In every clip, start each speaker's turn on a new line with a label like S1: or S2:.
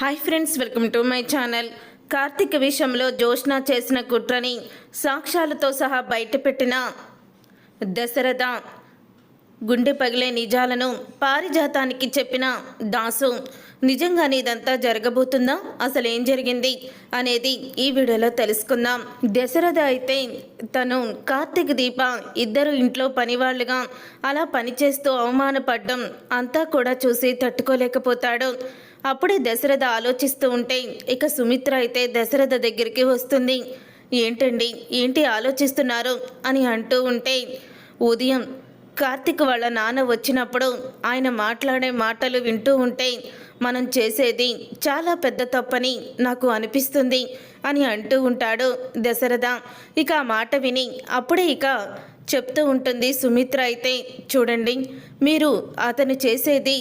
S1: Hi friends welcome to my channel Karthik విషయంలో జోష్న చేసిన కుట్రని సాక్ష్యాలతో సహా బయటపెట్టిన దశరథ గుండె పగిలే నిజాలను పారిజాతానికి చెప్పిన దాసు నిజంగానే ఇదంతా జరగబోతుందా? అసలు ఏం జరిగింది? అనేది ఈ వీడియోలో తెలుసుకుందాం. దశరథ అయితే తను కార్తీక్ దీప ఇద్దరు ఇంట్లో పనివాళ్ళుగా అలా పనిచేస్తూ అవమానపడ్డం అంతా కూడా చూసి తట్టుకోలేకపోతాడు. అప్పుడే దశరథ ఆలోచిస్తూ ఉంటే ఇక సుమిత్ర అయితే దశరథ దగ్గరికి వస్తుంది. ఏంటండి? ఏంటి ఆలోచిస్తున్నారు? అని అంటూ ఉంటే ఉదయం కార్తిక్ వాళ్ళ నాన్న వచ్చినప్పుడు ఆయన మాట్లాడే మాటలు వింటూ ఉంటే మనం చేసేది చాలా పెద్ద తప్పని నాకు అనిపిస్తుంది అని అంటూ ఉంటాడు దశరథ. ఇక ఆ మాట విని అప్పుడే ఇక చెప్తూ ఉంటుంది సుమిత్ర అయితే చూడండి మీరు అతను చేసేది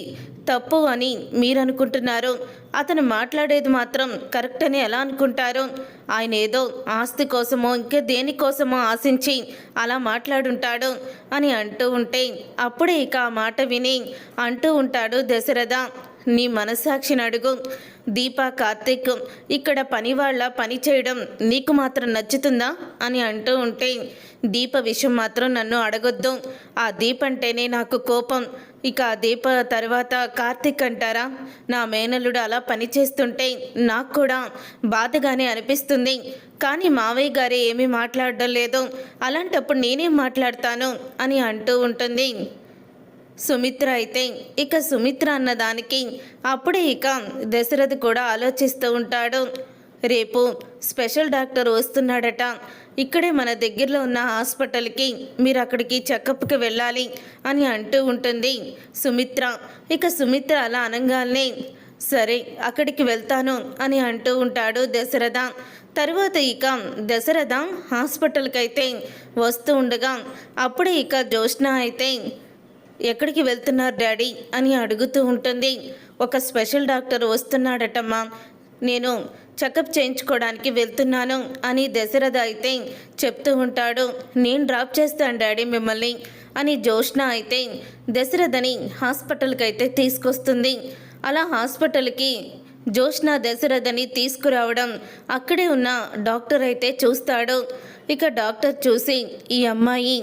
S1: తప్పు అని మీరు అనుకుంటున్నారు అతను మాట్లాడేది మాత్రం కరెక్ట్ అని ఎలా అనుకుంటారు ఆయన ఏదో ఆస్తి కోసమో ఇంకా దేనికోసమో ఆశించి అలా మాట్లాడుంటాడు అని అంటూ ఉంటే అప్పుడే ఇక ఆ మాట విని అంటూ ఉంటాడు దశరథ. నీ మనస్సాక్షిని అడుగు. దీపా కార్తీక్ ఇక్కడ పని వాళ్ళ పని చేయడం నీకు మాత్రం నచ్చుతుందా అని అంటూ ఉంటే దీప విషయం మాత్రం నన్ను అడగొద్దు. ఆ దీప్ అంటేనే నాకు కోపం. ఇక ఆ దీప తర్వాత కార్తీక్ అంటారా? నా మేనల్లుడు అలా పని చేస్తుంటే నాకు కూడా బాధగానే అనిపిస్తుంది. కానీ మావయ్య గారే ఏమీ మాట్లాడడం లేదు. అలాంటప్పుడు నేనేం మాట్లాడతాను? అని అంటూ ఉంటుంది. సుమిత్ర అయితే ఇక సుమిత్ర అన్నదానికి అప్పుడే ఇక దశరథ్ కూడా ఆలోచిస్తూ ఉంటాడు. రేపు స్పెషల్ డాక్టర్ వస్తున్నాడట. ఇక్కడే మన దగ్గరలో ఉన్న హాస్పిటల్కి మీరు అక్కడికి చెకప్కి వెళ్ళాలి అని అంటూ ఉంటుంది సుమిత్ర. ఇక సుమిత్ర అలా అనగానే సరే అక్కడికి వెళ్తాను అని అంటూ ఉంటాడు దశరథ. తరువాత ఇక దశరథ హాస్పిటల్కి అయితే వస్తూ ఉండగా అప్పుడే ఇక జ్యోష్ణ అయితే ఎక్కడికి వెళ్తున్నారు డాడీ? అని అడుగుతూ ఉంటుంది. ఒక స్పెషల్ డాక్టర్ వస్తున్నాడటమ్మా నేను చెకప్ చేయించుకోవడానికి వెళ్తున్నాను అని దశరథ అయితే చెప్తూ ఉంటాడు. నేను డ్రాప్ చేస్తాను డాడీ మిమ్మల్ని అని జోష్న అయితే దశరథని హాస్పిటల్కి అయితే తీసుకొస్తుంది. అలా హాస్పిటల్కి జోష్న దశరథని తీసుకురావడం అక్కడే ఉన్న డాక్టర్ అయితే చూస్తాడు. ఇక డాక్టర్ చూసి ఈ అమ్మాయి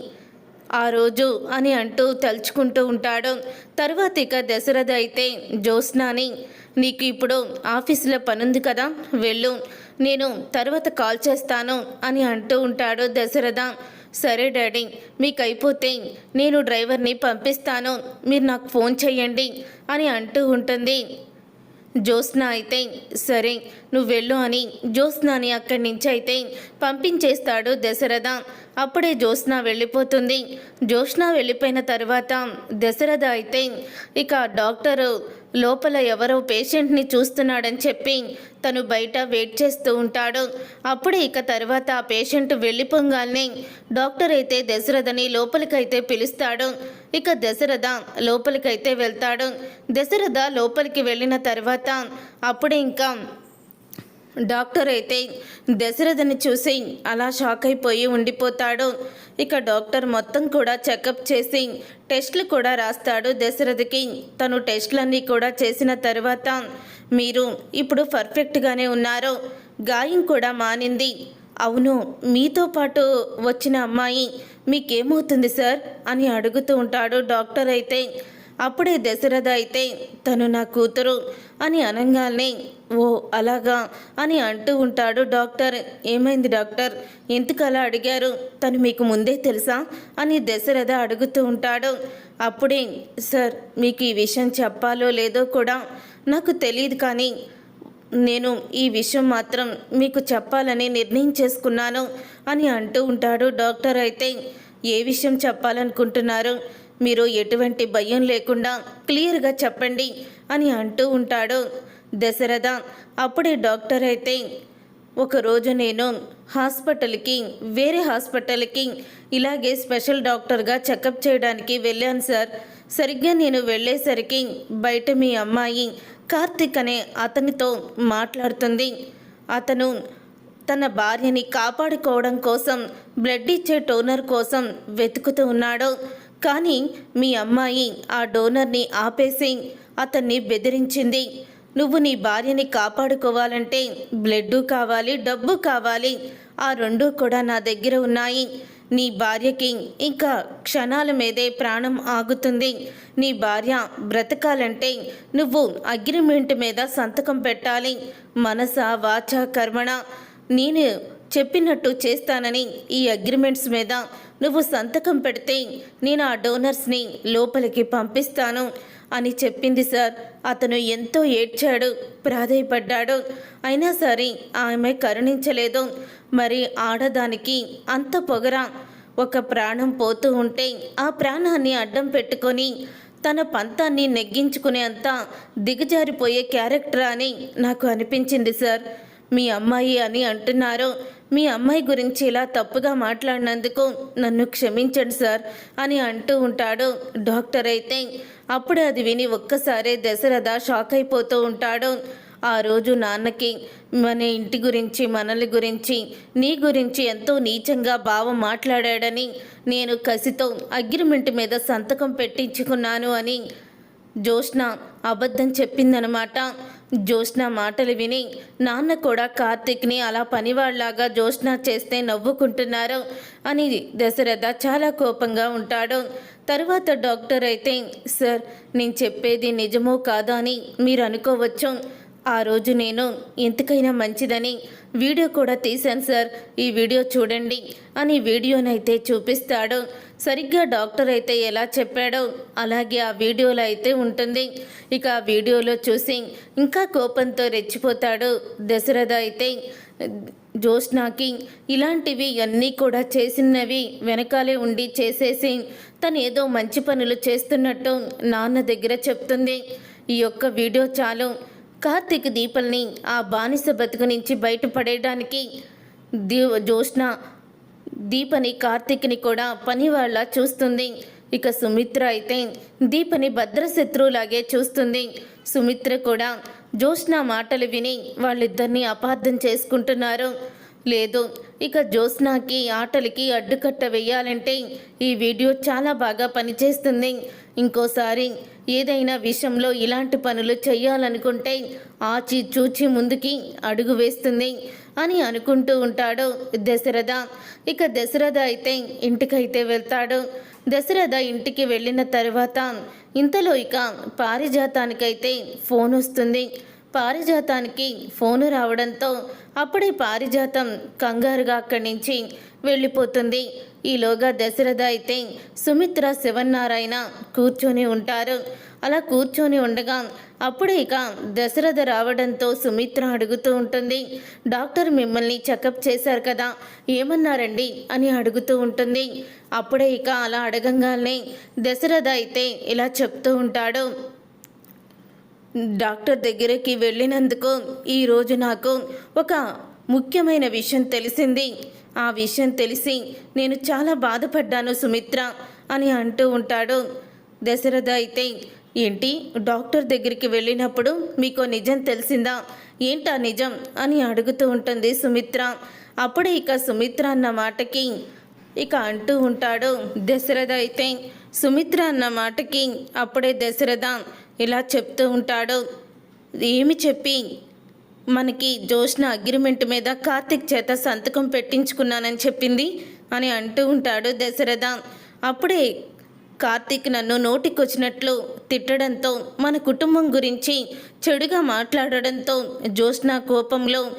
S1: ఆ రోజు అని అంటూ తలుచుకుంటూ ఉంటాడు. తర్వాత ఇక దశరథ అయితే జ్యోత్స్నాని నీకు ఇప్పుడు ఆఫీసులో పనుంది కదా వెళ్ళు. నేను తర్వాత కాల్ చేస్తాను అని అంటూ ఉంటాడు దశరథ. సరే డాడీ మీకు అయిపోతే నేను డ్రైవర్ని పంపిస్తాను. మీరు నాకు ఫోన్ చేయండి అని అంటూ ఉంటుంది. జ్యోత్స్న అయితే సరే నువ్వు వెళ్ళు అని జ్యోత్స్నాని అక్కడి నుంచి అయితే పంపించేస్తాడు దశరథ. అప్పుడే జ్యోత్స్న వెళ్ళిపోతుంది. జ్యోత్స్న వెళ్ళిపోయిన తర్వాత దశరథ అయితే ఇక డాక్టరు లోపల ఎవరో పేషెంట్ని చూస్తున్నాడని చెప్పి తను బయట వెయిట్ చేస్తూ ఉంటాడు. అప్పుడు ఇక తర్వాత ఆ పేషెంట్ వెళ్ళిపోగానే డాక్టర్ అయితే దశరథని లోపలికైతే పిలుస్తాడు. ఇక దశరథ లోపలికైతే వెళ్తాడు. దశరథ లోపలికి వెళ్ళిన తర్వాత అప్పుడు ఇంకా డాక్టర్ అయితే దశరథని చూసి అలా షాక్ అయిపోయి ఉండిపోతాడు. ఇక డాక్టర్ మొత్తం కూడా చెకప్ చేసి టెస్ట్లు కూడా రాస్తాడు దశరథకి. తను టెస్ట్లన్నీ కూడా చేసిన తర్వాత మీరు ఇప్పుడు పర్ఫెక్ట్గానే ఉన్నారు. గాయం కూడా మానింది. అవును మీతో పాటు వచ్చిన అమ్మాయి మీకేమవుతుంది సార్? అని అడుగుతూ ఉంటాడు డాక్టర్ అయితే. అప్పుడే దశరథ అయితే తను నా కూతురు అని అనగానే ఓ అలాగా అని అంటూ ఉంటాడు డాక్టర్. ఏమైంది డాక్టర్? ఎందుకు అలా అడిగారు? తను మీకు ముందే తెలుసా? అని దశరథ అడుగుతూ ఉంటాడు. అప్పుడే సార్ మీకు ఈ విషయం చెప్పాలో లేదో కూడా నాకు తెలియదు కానీ నేను ఈ విషయం మాత్రం మీకు చెప్పాలని నిర్ణయం చేసుకున్నాను అని అంటూ ఉంటాడు డాక్టర్. అయితే ఏ విషయం చెప్పాలనుకుంటున్నారు? మీరు ఎటువంటి భయం లేకుండా క్లియర్గా చెప్పండి అని అంటూ ఉంటాడు. దశరథ అప్పుడే డాక్టర్ అయితే ఒకరోజు నేను హాస్పిటల్కి వేరే హాస్పిటల్కి ఇలాగే స్పెషల్ డాక్టర్గా చెకప్ చేయడానికి వెళ్ళాను సార్. సరిగ్గా నేను వెళ్ళేసరికి బయట మీ అమ్మాయి కార్తిక్ అనే అతనితో మాట్లాడుతుంది. అతను తన భార్యని కాపాడుకోవడం కోసం బ్లడ్ ఇచ్చే టోనర్ కోసం వెతుకుతూ ఉన్నాడు. కానీ మీ అమ్మాయి ఆ డోనర్ని ఆపేసి అతన్ని బెదిరించింది. నువ్వు నీ భార్యని కాపాడుకోవాలంటే బ్లడ్ కావాలి డబ్బు కావాలి. ఆ రెండు కూడా నా దగ్గర ఉన్నాయి. నీ భార్యకి ఇంకా క్షణాల మీదే ప్రాణం ఆగుతుంది. నీ భార్య బ్రతకాలంటే నువ్వు అగ్రిమెంట్ మీద సంతకం పెట్టాలి. మనస వాచ కర్మణ నేను చెప్పినట్టు చేస్తానని ఈ అగ్రిమెంట్స్ మీద నువ్వు సంతకం పెడితే నేను ఆ డోనర్స్ని లోపలికి పంపిస్తాను అని చెప్పింది సార్. అతను ఎంతో ఏడ్చాడు ప్రాధేయపడ్డాడు. అయినా సరే ఆమె కరుణించలేదు. మరి ఆడదానికి అంత పొగరా ఒక ప్రాణం పోతూ ఉంటే ఆ ప్రాణాన్ని అడ్డం పెట్టుకొని తన పంతాన్ని నెగ్గించుకునే అంత దిగజారిపోయే క్యారెక్టర్ అని నాకు అనిపించింది సార్. మీ అమ్మాయి అని అంటున్నారు. మీ అమ్మాయి గురించి ఇలా తప్పుగా మాట్లాడినందుకు నన్ను క్షమించండి సార్ అని అంటూ ఉంటాడు. డాక్టర్ అయితే అప్పుడు అది విని ఒక్కసారే దశరథ షాక్ అయిపోతూ ఉంటాడు. ఆ రోజు నాన్నకి మన ఇంటి గురించి మనల్ని గురించి నీ గురించి ఎంతో నీచంగా బావ మాట్లాడాడని నేను కసితో అగ్రిమెంట్ మీద సంతకం పెట్టించుకున్నాను అని జోష్న అబద్ధం చెప్పిందనమాట. జోష్న మాటలు విని నాన్న కూడా కార్తిక్ని అలా పనివాళ్ళాగా జోష్న చేస్తే నవ్వుకుంటున్నారు అని దశరథ చాలా కోపంగా ఉంటాడు. తరువాత డాక్టర్ అయితే సార్ నేను చెప్పేది నిజమో కాదా అని మీరు అనుకోవచ్చు. ఆ రోజు నేను ఎంతకైనా మంచిదని వీడియో కూడా తీశాను సార్. ఈ వీడియో చూడండి అని వీడియోనైతే చూపిస్తాడు. సరిగ్గా డాక్టర్ అయితే ఎలా చెప్పాడో అలాగే ఆ వీడియోలో అయితే ఉంటుంది. ఇక ఆ వీడియోలో చూసి ఇంకా కోపంతో రెచ్చిపోతాడు దశరథ అయితే. జోష్నాకి ఇలాంటివి అన్నీ కూడా చేసినవి వెనకాలే ఉండి చేసేసి తను ఏదో మంచి పనులు చేస్తున్నట్టు నాన్న దగ్గర చెప్తుంది. ఈ యొక్క వీడియో చాలు. కార్తీక్ దీపల్ని ఆ బానిస బతుకు నుంచి బయటపడేయడానికి దీ జ్యోష్ణ దీపని కార్తీక్ని కూడా పని వాళ్ళ చూస్తుంది. ఇక సుమిత్ర అయితే దీపని భద్రశత్రువులాగే చూస్తుంది. సుమిత్ర కూడా జోష్న మాటలు విని వాళ్ళిద్దరినీ అపార్థం చేసుకుంటున్నారు. లేదు ఇక జ్యోత్స్నాకి ఆటలకి అడ్డుకట్ట వేయాలంటే ఈ వీడియో చాలా బాగా పనిచేస్తుంది. ఇంకోసారి ఏదైనా విషయంలో ఇలాంటి పనులు చేయాలనుకుంటే ఆచి చూచి ముందుకి అడుగు వేస్తుంది అని అనుకుంటూ ఉంటాడు దశరథ. ఇక దశరథ అయితే ఇంటికైతే వెళ్తాడు. దశరథ ఇంటికి వెళ్ళిన తర్వాత ఇంతలో ఇక పారిజాతానికైతే ఫోన్ వస్తుంది. పారిజాతానికి ఫోను రావడంతో అప్పుడే పారిజాతం కంగారుగా అక్కడి నుంచి వెళ్ళిపోతుంది. ఈలోగా దశరథ అయితే సుమిత్ర శివన్నారాయణ కూర్చొని ఉంటారు. అలా కూర్చొని ఉండగా అప్పుడే ఇక దశరథ రావడంతో సుమిత్ర అడుగుతూ ఉంటుంది. డాక్టర్ మిమ్మల్ని చెకప్ చేశారు కదా ఏమన్నారండి అని అడుగుతూ ఉంటుంది. అప్పుడే ఇక అలా అడగంగానే దశరథ అయితే ఇలా చెప్తూ ఉంటాడు. డాక్టర్ దగ్గరికి వెళ్ళినందుకు ఈరోజు నాకు ఒక ముఖ్యమైన విషయం తెలిసింది. ఆ విషయం తెలిసి నేను చాలా బాధపడ్డాను సుమిత్ర అని అంటూ ఉంటాడు. దశరథ అయితే ఏంటి? డాక్టర్ దగ్గరికి వెళ్ళినప్పుడు మీకు నిజం తెలిసిందా? ఏంటా నిజం? అని అడుగుతూ ఉంటుంది సుమిత్ర. అప్పుడే ఇక సుమిత్ర అన్న మాటకి ఇక అంటూ ఉంటాడు. దశరథ అయితే సుమిత్ర అన్న మాటకి అప్పుడే దశరథ ఇలా చెప్తూ ఉంటాడు. ఏమి చెప్పి? మనకి జోష్న అగ్రిమెంట్ మీద కార్తిక్ చేత సంతకం పెట్టించుకున్నానని చెప్పింది అని అంటూ ఉంటాడు దశరథ. అప్పుడే కార్తీక్ నన్ను నోటికొచ్చినట్లు తిట్టడంతో మన కుటుంబం గురించి చెడుగా మాట్లాడడంతో జోష్న కోపంలో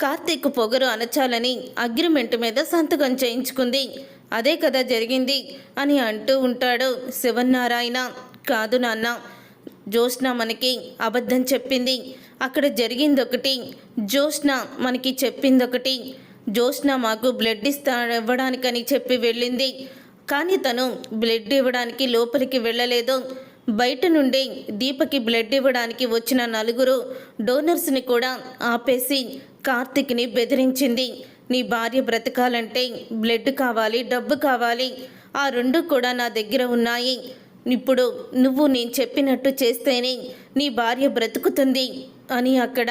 S1: కార్తీక్ పొగరు అనచాలని అగ్రిమెంట్ మీద సంతకం చేయించుకుంది. అదే కదా జరిగింది అని అంటూ ఉంటాడు శివన్నారాయణ. కాదు నాన్న జోష్న మనకి అబద్ధం చెప్పింది. అక్కడ జరిగింది ఒకటి జోష్న మనకి చెప్పింది ఒకటి జోష్న మాకు బ్లడ్ ఇస్తా ఇవ్వడానికని చెప్పి వెళ్ళింది. కానీ తను బ్లడ్ ఇవ్వడానికి లోపలికి వెళ్ళలేదు. బయట నుండి దీపకి బ్లడ్ ఇవ్వడానికి వచ్చిన నలుగురు డోనర్స్ని కూడా ఆపేసి కార్తిక్ని బెదిరించింది. నీ భార్య బ్రతకాలంటే బ్లడ్ కావాలి డబ్బు కావాలి. ఆ రెండు కూడా నా దగ్గర ఉన్నాయి. ఇప్పుడు నువ్వు నేను చెప్పినట్టు చేస్తేనే నీ భార్య బ్రతుకుతుంది అని అక్కడ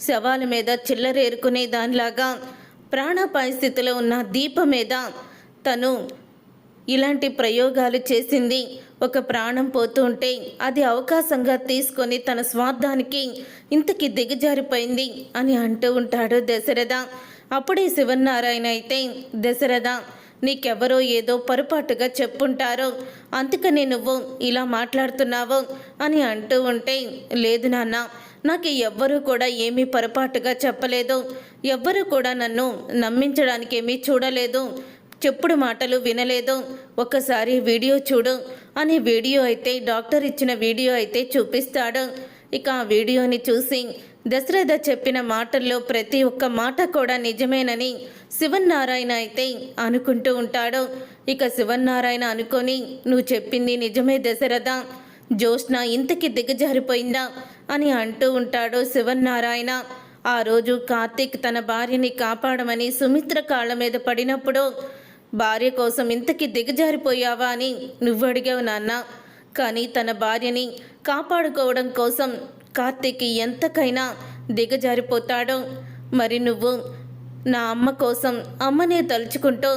S1: శవాల మీద చిల్లరేరుకునే దానిలాగా ప్రాణాపాయ స్థితిలో ఉన్న దీప మీద తను ఇలాంటి ప్రయోగాలు చేసింది. ఒక ప్రాణం పోతుంటే అది అవకాశంగా తీసుకొని తన స్వార్థానికి ఇంతకి దిగజారిపోయింది అని అంటూ ఉంటాడు దశరథ. అప్పుడే శివనారాయణ అయితే దశరథ నీకెవరో ఏదో పొరపాటుగా చెప్పుంటారో. అందుకని నువ్వు ఇలా మాట్లాడుతున్నావు అని అంటూ ఉంటే లేదు నాన్న నాకు ఎవ్వరూ కూడా ఏమీ పొరపాటుగా చెప్పలేదు. ఎవ్వరూ కూడా నన్ను నమ్మించడానికి ఏమీ చూడలేదు. చెప్పుడు మాటలు వినలేదు. ఒకసారి వీడియో చూడు అని వీడియో అయితే డాక్టర్ ఇచ్చిన వీడియో అయితే చూపిస్తాడు. ఇక ఆ వీడియోని చూసి దశరథ చెప్పిన మాటల్లో ప్రతి ఒక్క మాట కూడా నిజమేనని శివన్నారాయణ అయితే అనుకుంటూ ఉంటాడు. ఇక శివన్నారాయణ అనుకొని నువ్వు చెప్పింది నిజమే దశరథ. జ్యోత్స్న ఇంతకి దిగజారిపోయిందా? అని అంటూ ఉంటాడు శివన్నారాయణ. ఆ రోజు కార్తీక్ తన భార్యని కాపాడమని సుమిత్ర కాళ్ళ మీద పడినప్పుడు భార్య కోసం ఇంతకి దిగజారిపోయావా? అని నువ్వు అడిగావు నాన్న. కానీ తన భార్యని కాపాడుకోవడం కోసం కార్తీక్ ఎంతకైనా దిగజారిపోతాడో మరి నువ్వు నా అమ్మ కోసం అమ్మనే తలుచుకుంటూ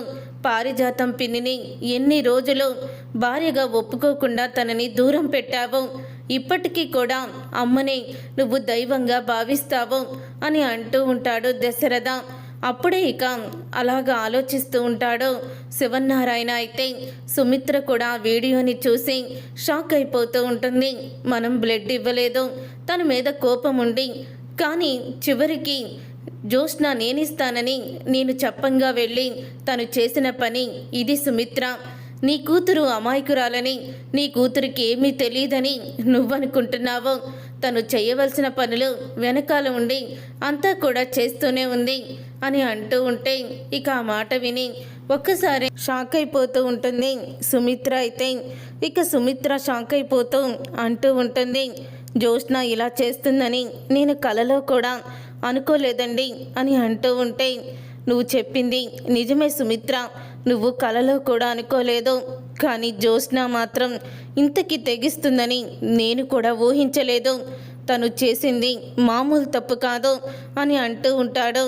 S1: పారిజాతం పిన్నిని ఎన్ని రోజులు భార్యగా ఒప్పుకోకుండా తనని దూరం పెట్టావు ఇప్పటికీ కూడా అమ్మని నువ్వు దైవంగా భావిస్తావు అని అంటూ ఉంటాడు దశరథ. అప్పుడే ఇక అలాగా ఆలోచిస్తూ ఉంటాడు. శివన్నారాయణ అయితే సుమిత్ర కూడా వీడియోని చూసి షాక్ అయిపోతూ ఉంటుంది. మనం బ్లడ్ ఇవ్వలేదు. తన మీద కోపం ఉండి కానీ చివరికి జ్యోత్స్న నేనిస్తానని నేను చెప్పంగా వెళ్ళి తను చేసిన పని ఇది సుమిత్ర. నీ కూతురు అమాయకురాలని నీ కూతురికి ఏమీ తెలియదని నువ్వనుకుంటున్నావో తను చేయవలసిన పనులు వెనకాల ఉండి అంతా కూడా చేస్తూనే ఉంది. అని అంటూ ఉంటే ఇక ఆ మాట విని ఒక్కసారి షాక్ అయిపోతూ ఉంటుంది. సుమిత్ర అయితే ఇక సుమిత్ర షాక్ అయిపోతూ అంటూ ఉంటుంది జ్యోత్స్న ఇలా చేస్తుందని నేను కలలో కూడా అనుకోలేదండి అని అంటూ ఉంటే నువ్వు చెప్పింది నిజమే సుమిత్ర నువ్వు కలలో కూడా అనుకోలేదు. కానీ జ్యోత్స్న మాత్రం ఇంతకి తెగిస్తుందని నేను కూడా ఊహించలేదు. తను చేసింది మామూలు తప్పు కాదు అని అంటూ ఉంటాడు.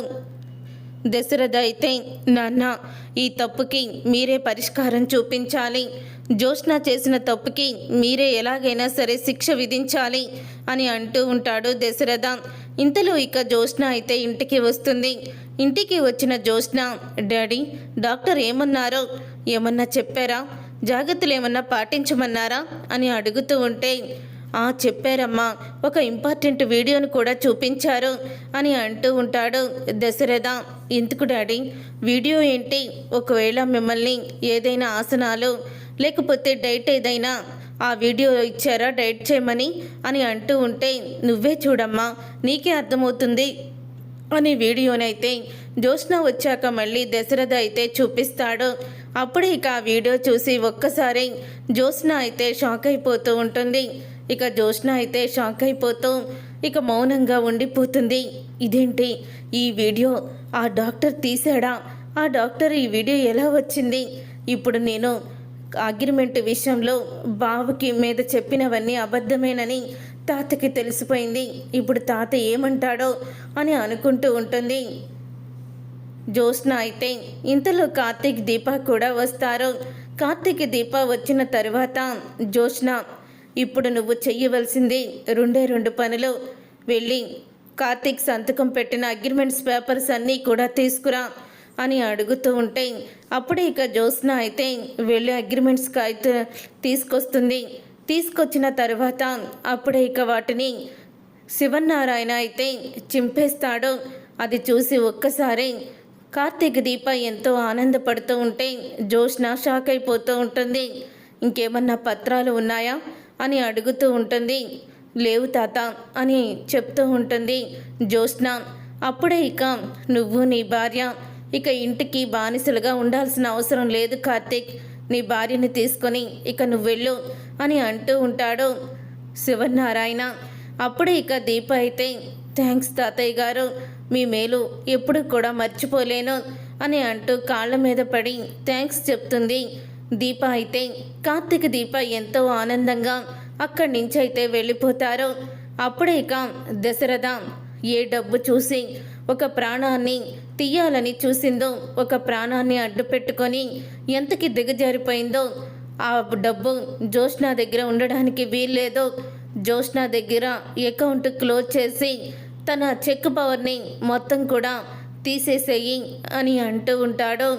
S1: దశరథ అయితే నాన్న ఈ తప్పుకి మీరే పరిష్కారం చూపించాలి. జ్యోత్స్న చేసిన తప్పుకి మీరే ఎలాగైనా సరే శిక్ష విధించాలి అని అంటూ ఉంటాడు దశరథ. ఇంతలో ఇక జ్యోత్స్న అయితే ఇంటికి వస్తుంది. ఇంటికి వచ్చిన జ్యోత్స్న డాడీ డాక్టర్ ఏమన్నారో ఏమన్నా చెప్పారా? జాగ్రత్తలు ఏమన్నా పాటించమన్నారా? అని అడుగుతూ ఉంటే ఆ చెప్పారమ్మా ఒక ఇంపార్టెంట్ వీడియోను కూడా చూపించారు అని అంటూ ఉంటాడు దశరథ. ఎందుకు డాడీ? వీడియో ఏంటి? ఒకవేళ మిమ్మల్ని ఏదైనా ఆసనాలు లేకపోతే డైట్ ఏదైనా ఆ వీడియో ఇచ్చారా? డైట్ చేయమని అని అంటూ ఉంటే నువ్వే చూడమ్మా నీకే అర్థమవుతుంది అని వీడియోనైతే జ్యోత్స్న వచ్చాక మళ్ళీ దశరథ అయితే చూపిస్తాడు. అప్పుడే ఇక ఆ వీడియో చూసి ఒక్కసారి జ్యోత్స్న అయితే షాక్ అయిపోతూ ఉంటుంది. ఇక జోష్న అయితే షాక్ అయిపోతూ ఇక మౌనంగా ఉండిపోతుంది. ఇదేంటి? ఈ వీడియో ఆ డాక్టర్ తీసాడా ఆ డాక్టర్ ఈ వీడియో ఎలా వచ్చింది? ఇప్పుడు నేను అగ్రిమెంట్ విషయంలో బావకి మీద చెప్పినవన్నీ అబద్ధమేనని తాతకి తెలిసిపోయింది. ఇప్పుడు తాత ఏమంటాడో అని అనుకుంటూ ఉంటుంది. జ్యోత్స్న అయితే ఇంతలో కార్తీక్ దీప కూడా వస్తారు. కార్తీక్ దీప వచ్చిన తర్వాత జ్యోత్స్న ఇప్పుడు నువ్వు చెయ్యవలసింది రెండే రెండు పనులు. వెళ్ళి కార్తీక్ సంతకం పెట్టిన అగ్రిమెంట్స్ పేపర్స్ అన్నీ కూడా తీసుకురా అని అడుగుతూ ఉంటే అప్పుడే ఇక జ్యోత్స్న అయితే వెళ్ళి అగ్రిమెంట్స్ అయితే తీసుకొస్తుంది. తీసుకొచ్చిన తర్వాత అప్పుడే ఇక వాటిని శివన్నారాయణ అయితే చింపేస్తాడు. అది చూసి ఒక్కసారి కార్తీక్ దీప ఎంతో ఆనందపడుతూ ఉంటే జోష్న షాక్ అయిపోతూ ఉంటుంది. ఇంకేమన్నా పత్రాలు ఉన్నాయా? అని అడుగుతూ ఉంటుంది. లేవు తాత అని చెప్తూ ఉంటుంది జ్యోత్స్న. అప్పుడే ఇక నువ్వు నీ భార్య ఇక ఇంటికి బానిసలుగా ఉండాల్సిన అవసరం లేదు కార్తీక్. నీ భార్యని తీసుకొని ఇక నువ్వు వెళ్ళు అని అంటూ ఉంటాడు శివనారాయణ అప్పుడే ఇక దీప అయితే థ్యాంక్స్ తాతయ్య గారు. మీ మేలు ఎప్పుడు కూడా మర్చిపోలేను అని అంటూ కాళ్ళ మీద పడి థ్యాంక్స్ చెప్తుంది దీప అయితే కార్తీక దీప ఎంతో ఆనందంగా అక్కడి నుంచి అయితే వెళ్ళిపోతారు. అప్పుడే ఇక దశరథ ఏ డబ్బు చూసి ఒక ప్రాణాన్ని తీయాలని చూసిందో ఒక ప్రాణాన్ని అడ్డు పెట్టుకొని ఎంతకి దిగజారిపోయిందో ఆ డబ్బు జోష్నా దగ్గర ఉండడానికి వీల్లేదో. జోష్నా దగ్గర అకౌంట్ క్లోజ్ చేసి తన చెక్ పవర్ని మొత్తం కూడా తీసేసేయి అని అంటూ ఉంటాడు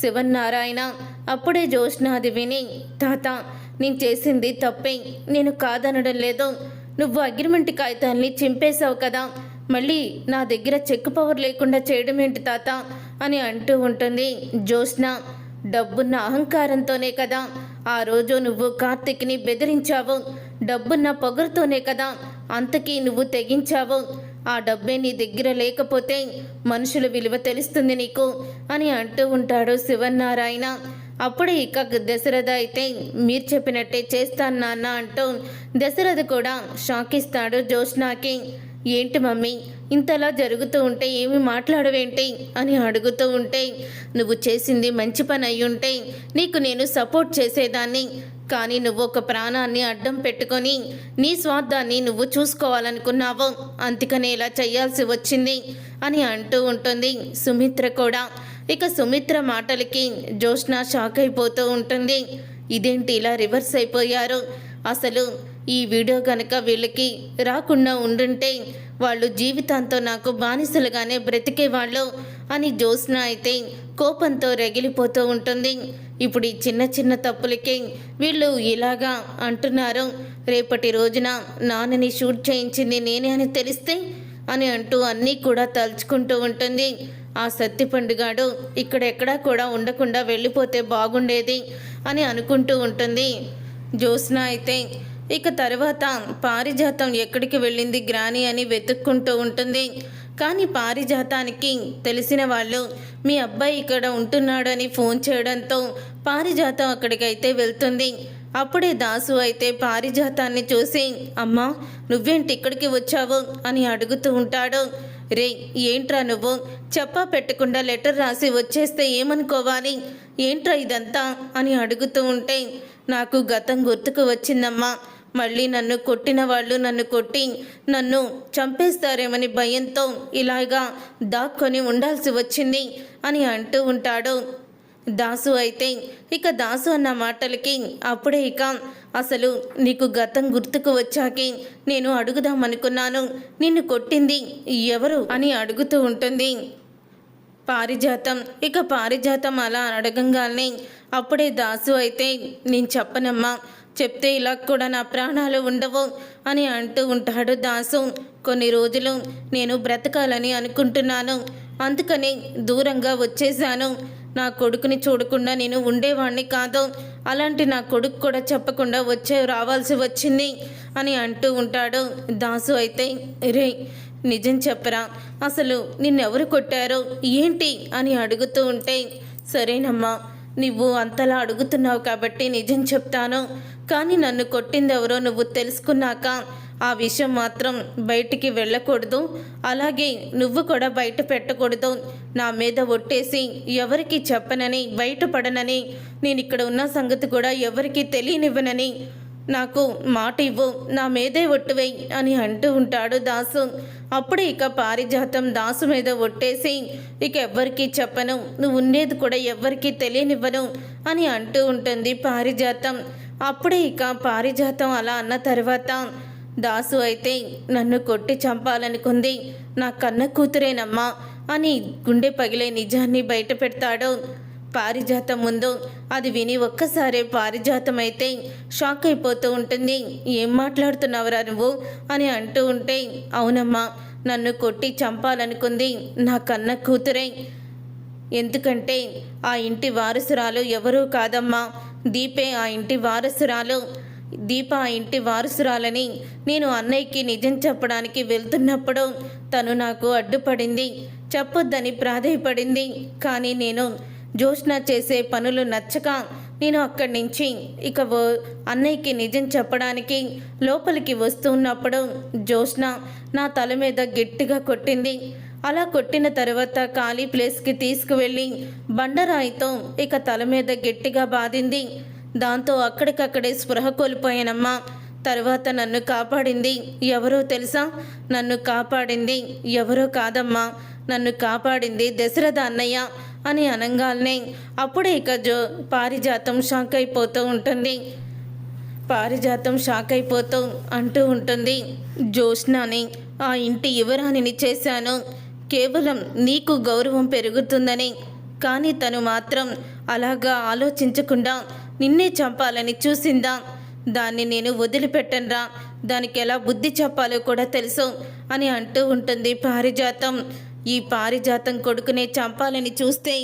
S1: శివన్నారాయణ. అప్పుడే జోష్నాది విని తాత నేను చేసింది తప్పే నేను కాదనడం లేదు. నువ్వు అగ్రిమెంట్ కాగితాల్ని చింపేశావు కదా. మళ్ళీ నా దగ్గర చెక్ పవర్ లేకుండా చేయడం ఏంటి తాత? అని అంటూ ఉంటుంది జోష్న డబ్బున్న అహంకారంతోనే కదా. ఆ రోజు నువ్వు కార్తిక్ని బెదిరించావు. డబ్బున్న పొగరుతోనే కదా. అంతకీ నువ్వు తెగించావు. ఆ డబ్బే నీ దగ్గర లేకపోతే మనుషుల విలువ తెలుస్తుంది నీకు అని అంటూ ఉంటాడు శివన్నారాయణ. అప్పుడు ఇక దశరథ అయితే మీరు చెప్పినట్టే చేస్తాను నాన్న అంటూ దశరథ కూడా షాక్ ఇస్తాడు జోష్నాకి ఏంటి మమ్మీ ఇంతలా జరుగుతూ ఉంటే ఏమి మాట్లాడవేంటి? అని అడుగుతూ ఉంటే నువ్వు చేసింది మంచి పని అయ్యుంటే ఉంటే నీకు నేను సపోర్ట్ చేసేదాన్ని. కానీ నువ్వు ఒక ప్రాణాన్ని అడ్డం పెట్టుకొని నీ స్వార్థాన్ని నువ్వు చూసుకోవాలనుకున్నావు. అందుకనే ఇలా చేయాల్సి వచ్చింది అని అంటూ ఉంటుంది సుమిత్ర కూడా. ఇక సుమిత్ర మాటలకి జోష్న షాక్ అయిపోతూ ఉంటుంది. ఇదేంటి ఇలా రివర్స్ అయిపోయారు? అసలు ఈ వీడియో కనుక వీళ్ళకి రాకుండా ఉండుంటే వాళ్ళు జీవితాంతో నాకు బానిసలుగానే బ్రతికేవాళ్ళు అని జ్యోత్స్న అయితే కోపంతో రగిలిపోతూ ఉంటుంది. ఇప్పుడు ఈ చిన్న చిన్న తప్పులకి వీళ్ళు ఇలాగా అంటున్నారు. రేపటి రోజున నాన్నని షూట్ చేయించింది నేనే అని తెలిస్తే అని అంటూ అన్నీ కూడా తలుచుకుంటూ ఉంటుంది. ఆ సత్తి పండుగాడు ఇక్కడెక్కడా కూడా ఉండకుండా వెళ్ళిపోతే బాగుండేది అని అనుకుంటూ ఉంటుంది. జ్యోత్స్న అయితే ఇక తర్వాత పారిజాతం ఎక్కడికి వెళ్ళింది గ్రాని అని వెతుక్కుంటూ ఉంటుంది. కానీ పారిజాతానికి తెలిసిన వాళ్ళు మీ అబ్బాయి ఇక్కడ ఉంటున్నాడని ఫోన్ చేయడంతో పారిజాతం అక్కడికైతే వెళ్తుంది. అప్పుడే దాసు అయితే పారిజాతాన్ని చూసి అమ్మా నువ్వేంటి ఇక్కడికి వచ్చావు? అని అడుగుతూ ఉంటాడు. రే ఏంట్రా నువ్వు? చెప్పా పెట్టకుండా లెటర్ రాసి వచ్చేస్తే ఏమనుకోవాలి ఏంట్రా ఇదంతా? అని అడుగుతూ ఉంటే నాకు గతం గుర్తుకు వచ్చిందమ్మా. మళ్ళీ నన్ను కొట్టిన వాళ్ళు నన్ను కొట్టి నన్ను చంపేస్తారేమని భయంతో ఇలాగా దాక్కొని ఉండాల్సి వచ్చింది అని అంటూ ఉంటాడు. దాసు అయితే ఇక దాసు అన్న మాటలకి అప్పుడే ఇక అసలు నీకు గతం గుర్తుకు వచ్చాకే నేను అడుగుదామనుకున్నాను. నిన్ను కొట్టింది ఎవరు అని అడుగుతూ ఉంటుంది. పారిజాతం ఇక పారిజాతం అలా అడగంగానే అప్పుడే దాసు అయితే నేను చెప్పనమ్మా చెప్తే ఇలా కూడా నా ప్రాణాలు ఉండవు అని అంటూ ఉంటాడు దాసు. కొన్ని రోజులు నేను బ్రతకాలని అనుకుంటున్నాను అందుకని దూరంగా వచ్చేసాను నా కొడుకుని చూడకుండా నేను ఉండేవాణ్ణి కాదు. అలాంటి నా కొడుకు కూడా చెప్పకుండా వచ్చే రావాల్సి వచ్చింది అని అంటూ ఉంటాడు. దాసు అయితే రే నిజం చెప్పరా? అసలు నిన్నెవరు కొట్టారో? ఏంటి? అని అడుగుతూ ఉంటే సరేనమ్మా నువ్వు అంతలా అడుగుతున్నావు కాబట్టి నిజం చెప్తాను. కానీ నన్ను కొట్టిందెవరో నువ్వు తెలుసుకున్నాక ఆ విషయం మాత్రం బయటికి వెళ్ళకూడదు. అలాగే నువ్వు కూడా బయట పెట్టకూడదు. నా మీద ఒట్టేసి ఎవరికి చెప్పనని బయటపడనని నేను ఇక్కడ ఉన్న సంగతి కూడా ఎవరికి తెలియనివ్వనని నాకు మాట ఇవ్వు. నా మీదే ఒట్టువేయి అని అంటూ ఉంటాడు దాసు. అప్పుడే ఇక పారిజాతం దాసు మీద ఒట్టేసి ఇక ఎవ్వరికీ చెప్పను. నువ్వు ఉండేది కూడా ఎవ్వరికీ తెలియనివ్వను అని అంటూ ఉంటుంది పారిజాతం. అప్పుడే ఇక పారిజాతం అలా అన్న తర్వాత దాసు అయితే నన్ను కొట్టి చంపాలనుకుంది. నా కన్న కూతురేనమ్మా అని గుండె పగిలే నిజాన్ని బయట పెడతాడు పారిజాతం ముందు. అది విని ఒక్కసారే పారిజాతం అయితే షాక్ అయిపోతూ ఉంటుంది. ఏం మాట్లాడుతున్నావురా నువ్వు? అని అంటూ ఉంటే అవునమ్మా నన్ను కొట్టి చంపాలనుకుంది నా కన్న కూతురే. ఎందుకంటే ఆ ఇంటి వారసురాలు ఎవరూ కాదమ్మా. దీపే ఆ ఇంటి వారసురాలు. దీప ఇంటి వారసురాలని నేను అన్నయ్యకి నిజం చెప్పడానికి వెళ్తున్నప్పుడు తను నాకు అడ్డుపడింది. చెప్పొద్దని ప్రాధేయపడింది. కానీ నేను జోష్న చేసే పనులు నచ్చక నేను అక్కడి నుంచి ఇక ఓ- అన్నయ్యకి నిజం చెప్పడానికి లోపలికి వస్తున్నప్పుడు జోష్న నా తల మీద గట్టిగా కొట్టింది. అలా కొట్టిన తర్వాత ఖాళీ ప్లేస్కి తీసుకువెళ్ళి బండరాయితో ఇక తల మీద గట్టిగా బాధింది. దాంతో అక్కడికక్కడే స్పృహ కోల్పోయానమ్మా. తర్వాత నన్ను కాపాడింది ఎవరో తెలుసా? నన్ను కాపాడింది ఎవరో కాదమ్మా. నన్ను కాపాడింది దశరథ అన్నయ్య అని అనగానే అప్పుడే ఇక జో పారిజాతం షాక్ అయిపోతూ ఉంటుంది. పారిజాతం షాక్ అయిపోతూ అంటూ ఉంటుంది. జోష్నాని ఆ ఇంటి యువరాణిని చేశాను. కేవలం నీకు గౌరవం పెరుగుతుందని. కానీ తను మాత్రం అలాగా ఆలోచించకుండా నిన్నే చంపాలని చూసిందా? దాన్ని నేను వదిలిపెట్టనురా. దానికి ఎలా బుద్ధి చెప్పాలో కూడా తెలుసు అని అంటూ ఉంటుంది పారిజాతం. ఈ పారిజాతం కొడుకునే చంపాలని చూస్తే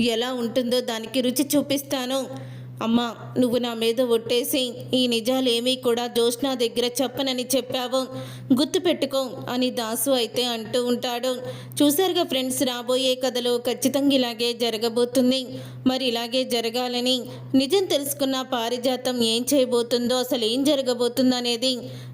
S1: ఎలా ఉంటుందో దానికి రుచి చూపిస్తాను. అమ్మా నువ్వు నా మీద ఒట్టేసి ఈ నిజాలేమీ కూడా జోష్నా దగ్గర చెప్పనని చెప్పావు. గుర్తుపెట్టుకో అని దాసు అయితే అంటూ ఉంటాడు. చూసారుగా ఫ్రెండ్స్ రాబోయే కథలో ఖచ్చితంగా ఇలాగే జరగబోతుంది. మరి ఇలాగే జరగాలని నిజం తెలుసుకున్న పారిజాతం ఏం చేయబోతుందో అసలు ఏం జరగబోతుందనేది